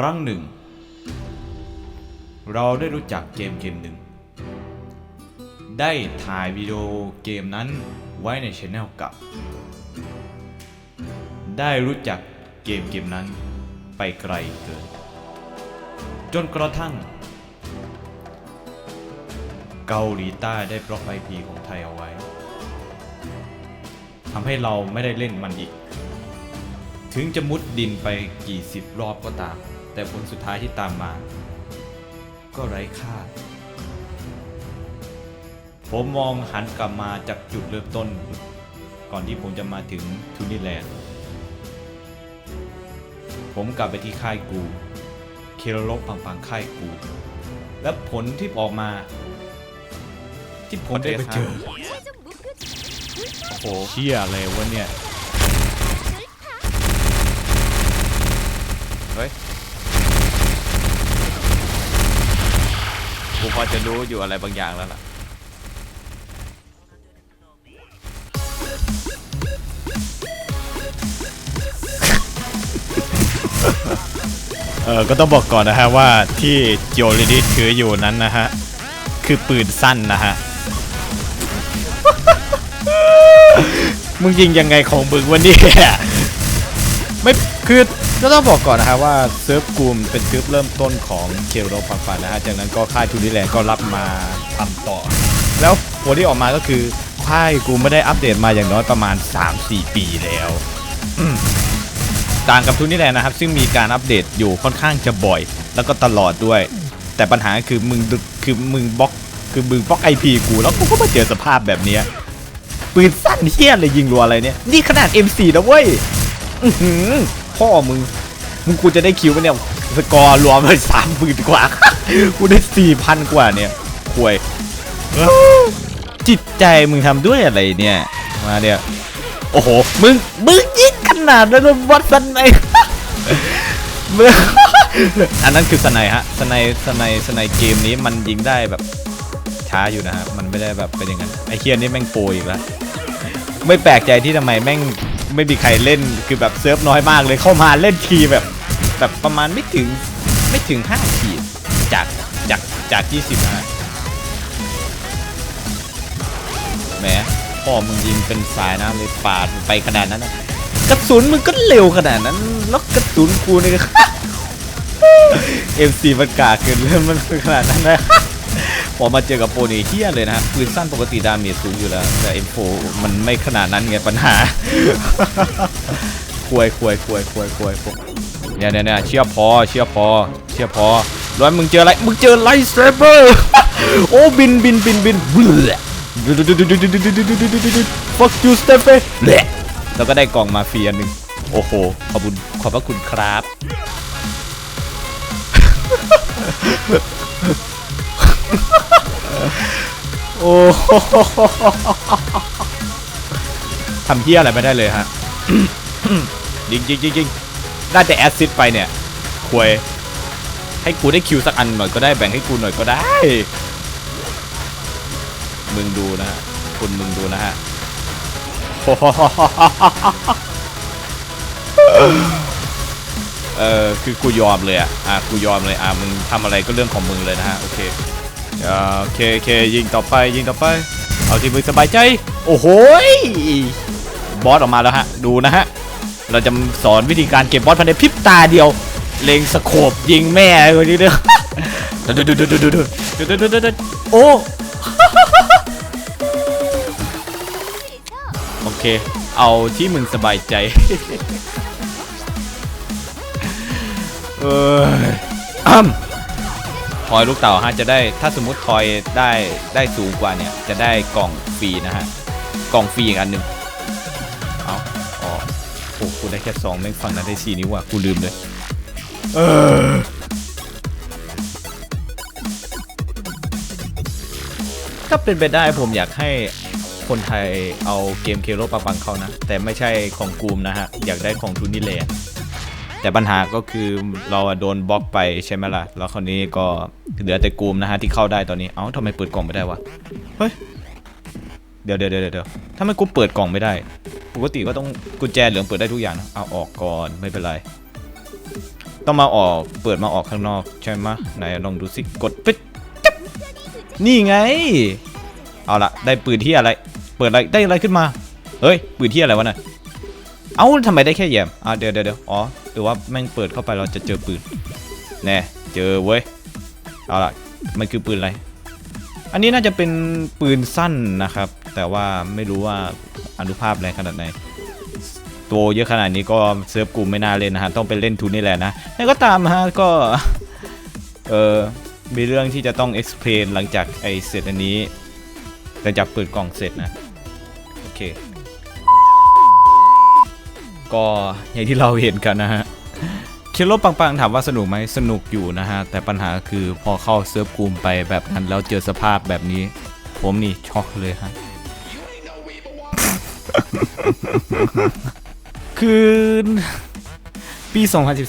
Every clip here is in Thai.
ครั้งหนึ่ง เราได้รู้จักเกมเกมหนึ่ง ได้ถ่ายวิดีโอเกมนั้นไว้ในช anel กับ ได้รู้จักเกมเกมนั้นไปไกลเกิน จนกระทั่ง เกาหลีใต้ได้บล็อกไอพีของไทยเอาไว้ทำให้เราไม่ได้เล่นมันอีก ถึงจะมุดดินไปกี่สิบรอบก็ตาม แต่ผลสุดท้ายที่ตามมา ก็ไร้ค่า ผมมองหันกลับมาจากจุดเริ่มต้น ก่อนที่ผมจะมาถึงทูนิแลนด์ ผมกลับไปที่ค่ายกูเคโรลบปังปังค่ายกู และผลที่ออกมา ที่ผมได้ไปเจอโอ้โหเชี่ยเลยวะเนี่ย เฮ้ย กูพอจะรู้อยู่อะไรบางอย่างแล้วล่ะเออก็ต้องบอกก่อนนะฮะว่าที่โจลิดิถืออยู่นั้นนะฮะ คือปืนสั้นนะฮะ มึงยิงยังไงของมึงวันนี้ไม่คือ ก็ต้องบอกก่อนนะฮะว่าเซิร์ฟกูมเป็นเซิร์ฟเริ่มต้นของเคโรฟังฟันนะฮะจากนั้นก็ค่ายทูนิแลนด์ก็รับมาทำต่อ แล้วผลที่ออกมาก็คือค่ายกูไม่ได้อัปเดตมาอย่างน้อยประมาณ 3-4 ปีแล้วต่างกับทูนี่แลนด์นะครับ ซึ่งมีการอัปเดตอยู่ค่อนข้างจะบ่อย แล้วก็ตลอดด้วย แต่ปัญหาคือมึงดึคือมึงบล็อกคือมึงบล็อกไอพีกู แล้วกูก็มาเจอสภาพแบบเนี้ยปืนสั้นเฮี้ยเลยยิงรัวอะไรเนี่ย นี่ขนาด M4 นะเว้ยอือหือ พ่อมึง มึงกูจะได้คิวปะเนี่ย สกอร์รวมไปสามหมื่นกว่า กูได้สี่พันกว่าเนี่ยควย จิตใจมึงทำด้วยอะไรเนี่ย มาเนี่ย โอ้โห มึง มึงยิงขนาดนั้นเลยวัดสันไหนอันนั้นคือสไนฮะสไนสไนสไนเกมนี้มันยิงได้แบบช้าอยู่นะฮะ มันไม่ได้แบบเป็นอย่างนั้น ไอเคียนี่แม่งโปรอีกแล้วไม่แปลกใจที่ทำไมแม่ง ไม่มีใครเล่นคือแบบเซิร์ฟน้อยมากเลยเข้ามาเล่นทีแบบ แบบประมาณไม่ถึงไม่ถึง5ขีดจากจากจาก20นะฮะแหมพ่อมึงยิงเป็นสายน้ำเลยปาดไปขนาดนั้นนะกระสุนมึงก็เร็วขนาดนั้นแล้วกระสุนกูนี่ก็เอ็มซีมันกาเกินเริ่มมันขนาดนั้นเลย พอมาเจอกับโปนี่เฮี้ยเลยนะปืนสั้นปกติดาเมจสูงอยู่แล้ว แต่ M4 มันไม่ขนาดนั้นไงปัญหา ควยควยควยควยควยเนี่ยเนี่ยเนี่ยเชื่อพอเชื่อพอเชื่อพอร้อยมึงเจออะไร มึงเจอไลท์สเซเบอร์โอ้บินบินบินบิน fuck you Stephen แล้วก็ได้กล่องมาฟรีอันหนึ่งโอ้โห ขอบคุณขอบพระคุณครับ โอ้โหทำเฮี้ยอะไรไม่ได้เลยฮะยิงยิงยิงยิงได้แต่แอสซิดไปเนี่ยควยให้กูได้คิวสักอันหน่อยก็ได้แบ่งให้กูหน่อยก็ได้ มึงดูนะฮะคุณมึงดูนะฮะเออคือกูยอมเลยอะอะกูยอมเลยอะมึงทำอะไรก็เรื่องของมึงเลยนะฮะโอเค โอเคโอเคยิงต่อไปยิงต่อไป เอาที่มึงสบายใจ โอ้โหบอสออกมาแล้วฮะ ดูนะฮะ เราจะสอนวิธีการเก็บบอสภายในพริบตาเดียว เล็งสโคบยิงแม่คนนี้เด้อดดูดูดูดูดูดูดูดูดูโอ้โอเค เอาที่มึงสบายใจเอออ้ำ ทอยลูกเต่าฮะจะได้ถ้าสมมุติทอยได้ได้สูงกว่าเนี่ยจะได้กล่องฟรีนะฮะกล่องฟรีอีกอันหนึ่งเอาอ๋อโอ้กูได้แค่สองแม่งฟังนะได้สี่นิ้วอะกูลืมเลยเออถ้าเป็นไปได้ผมอยากให้คนไทยเอาเกมเคโรปาปังเข้านะ แต่ไม่ใช่ของกูมนะฮะ อยากได้ของทูนิเลน แต่ปัญหาก็คือเราโดนบล็อกไปใช่ไหมล่ะ แล้วคราวนี้ก็เหลือแต่กูมนะฮะที่เข้าได้ตอนนี้ เอ้าทำไมเปิดกล่องไม่ได้วะ เฮ้ย เดี๋ยวเดี๋ยวเดี๋ยวเดี๋ยวถ้าไม่กูเปิดกล่องไม่ได้ ปกติก็ต้องกุญแจเหลืองเปิดได้ทุกอย่างนะเอาออกก่อนไม่เป็นไร ต้องมาออกเปิดมาออกข้างนอกใช่ไหมไหนลองดูสิ กดปึ๊ดนี่ไง เอาละได้ปืนที่อะไร เปิดอะไร ได้อะไรขึ้นมา เฮ้ย ปืนที่อะไรวะน่ะ เอ้าทำไมได้แค่แยมอะเดี๋ยวเดี๋ยวเดี๋ยวอ๋อหรือว่าแม่งเปิดเข้าไปเราจะเจอปืนแน่เจอเว้ยเอาล่ะมันคือปืนอะไร อันนี้น่าจะเป็นปืนสั้นนะครับ แต่ว่าไม่รู้ว่าอนุภาพแรงขนาดไหนตัวเยอะขนาดนี้ก็เซิร์ฟกูไม่น่าเล่นนะฮะต้องไปเล่นทุนนี่แหละนะแต่ก็ตามฮะก็เออมีเรื่องที่จะต้อง explain หลังจากไอเสร็จอันนี้หลังจากเปิดกล่องเสร็จนะ โอเค ก็อย่างที่เราเห็นกันนะฮะคิโลปังๆถามว่าสนุกไหมสนุกอยู่นะฮะ แต่ปัญหาคือพอเข้าเซิร์ฟกูมไปแบบนั้นแล้วเจอสภาพแบบนี้ ผมนี่ช็อกเลยฮะ คือปี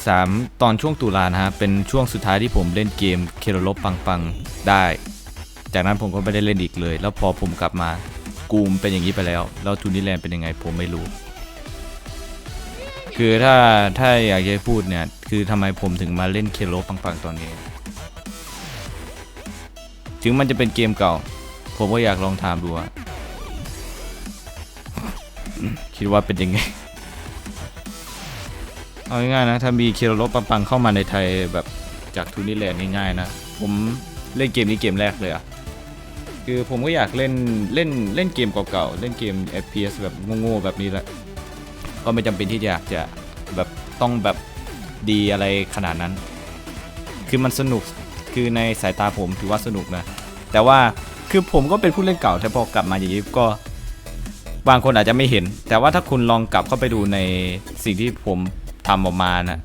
2013 ตอนช่วงตุลานะฮะ เป็นช่วงสุดท้ายที่ผมเล่นเกมเคโรลบปังๆได้ จากนั้นผมก็ไม่ได้เล่นอีกเลย แล้วพอผมกลับมากูมเป็นอย่างนี้ไปแล้ว แล้วทูนิแลนด์เป็นยังไงผมไม่รู้ คือถ้าถ้าอยากจะพูดเนี่ย คือทำไมผมถึงมาเล่นเคโรลปังๆตอนนี้ ถึงมันจะเป็นเกมเก่า ผมก็อยากลองถามดูว่าคิดว่าเป็นยังไง เอาง่ายๆนะ ถ้ามีเคโรโรปังๆเข้ามาในไทยแบบจากทูนิแลนด์ง่ายๆนะ ผมเล่นเกมนี้เกมแรกเลยอะคือผมก็อยากเล่นเล่นเล่นเกมเก่าๆ เล่นเกม FPS แบบโง่ๆแบบนี้แหละ ก็ไม่จำเป็นที่อยากจะแบบต้องแบบดีอะไรขนาดนั้น คือมันสนุกคือในสายตาผมถือว่าสนุกนะ แต่ว่าคือผมก็เป็นผู้เล่นเก่าแต่พอกลับมาอย่างนี้ก็บางคนอาจจะไม่เห็น แต่ว่าถ้าคุณลองกลับเข้าไปดูในสิ่งที่ผมทำออกมานะ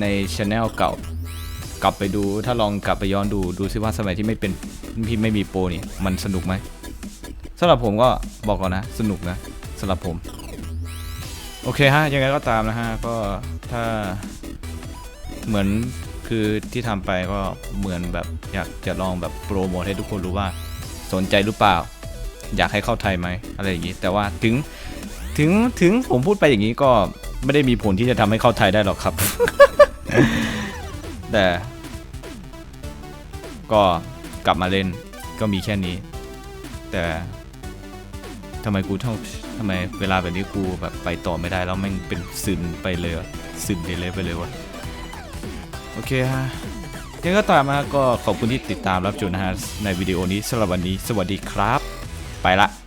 ในช anel เก่ากลับไปดูถ้าลองกลับไปย้อนดูดูซิว่าสมัยที่ไม่เป็นที่ไม่มีโปรนี่มันสนุกไหมสำหรับผมก็บอกก่อนนะ สนุกนะสำหรับผม โอเคฮะ ยังไงก็ตามนะฮะ ก็ถ้าเหมือนคือที่ทำไปก็เหมือนแบบอยากจะลองแบบโปรโมทให้ทุกคนรู้ว่าสนใจหรือเปล่า อยากให้เข้าไทยไหมอะไรอย่างนี้ แต่ว่าถึงถึงถึงผมพูดไปอย่างนี้ก็ไม่ได้มีผลที่จะทำให้เข้าไทยได้หรอกครับ แต่ ก็กลับมาเล่นก็มีแค่นี้ แต่ทำไมกูเท่า ทำไมเวลาแบบนี้กูแบบไปต่อไม่ได้แล้วแม่งเป็นซึนไปเลยอะซึนเดเลยไปเลยวะโอเคฮะยังไงก็ตามนะฮะก็ขอบคุณที่ติดตามรับชมนะฮะในวิดีโอนี้สำหรับวันนี้ สวัสดีครับ ไปละ